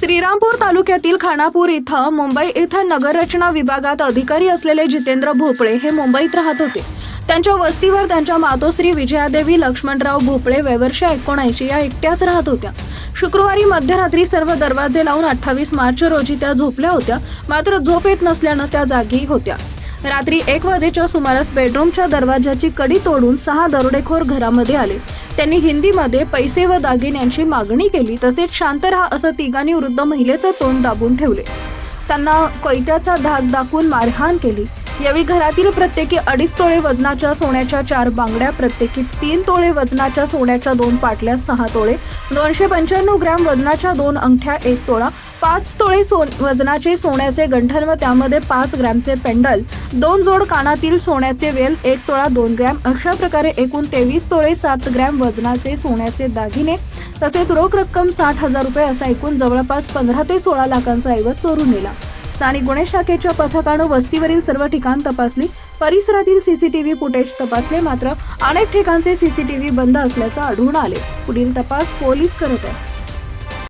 श्रीरामपूर तालुक्यातील खानापूर इथं मुंबई इथं नगररचना विभागात अधिकारी असलेले जितेंद्र भोपळे हे मुंबईत राहत होते. त्यांच्या वस्तीवर त्यांच्या मातोश्री विजयादेवी लक्ष्मणराव भोपळे वयवर्ष एकोणऐंशी या एकट्याच राहत होत्या. शुक्रवारी मध्यरात्री सर्व दरवाजे लावून अठ्ठावीस मार्च रोजी त्या झोपल्या होत्या मात्र झोप येत नसल्यानं त्या जागी होत्या. रात्री एक वाजेच्या सुमारास बेडरूमच्या दरवाजाची कडी तोडून सहा दरोडेखोर घरामध्ये आले. त्यांनी हिंदीमध्ये पैसे व दागिन्यांची मागणी केली तसेच शांत राहा असं तिघांनी वृद्ध महिलेचं तोंड दाबून ठेवले. त्यांना कैत्याचा धाक दाखवून मारहाण केली. यावेळी घरातील प्रत्येकी अडीच तोळे वजनाच्या सोन्याच्या चार बांगड्या प्रत्येकी तीन तोळे वजनाच्या सोन्याच्या दोन पाटल्या सहा तोळे दोनशे पंच्याण्णव ग्रॅम वजनाच्या दोन अंगठ्या एक तोळा पाच तोळे सोन वजनाचे सोन्याचे गंठण व त्यामध्ये पाच ग्रॅमचे पेंडल. दोन जोड कानातील सोन्याचे वेल एक तोळा दोन ग्रॅम. अशा प्रकारे एकूण तेवीस तोळे सात ग्रॅम वजनाचे सोन्याचे दागिने. तसेच रोख रक्कम साठ हजार रुपये असा एकूण जवळपास पंधरा ते सोळा लाखांचा ऐवज चोरून नेला. स्थानिक गुन्हे शाखेच्या पथकानं वस्तीवरील सर्व ठिकाण तपासली. परिसरातील सीसीटीव्ही फुटेज तपासले मात्र अनेक ठिकाणचे सीसीटीव्ही बंद असल्याचं आढळून आले. पुढील तपास पोलीस करत आहेत.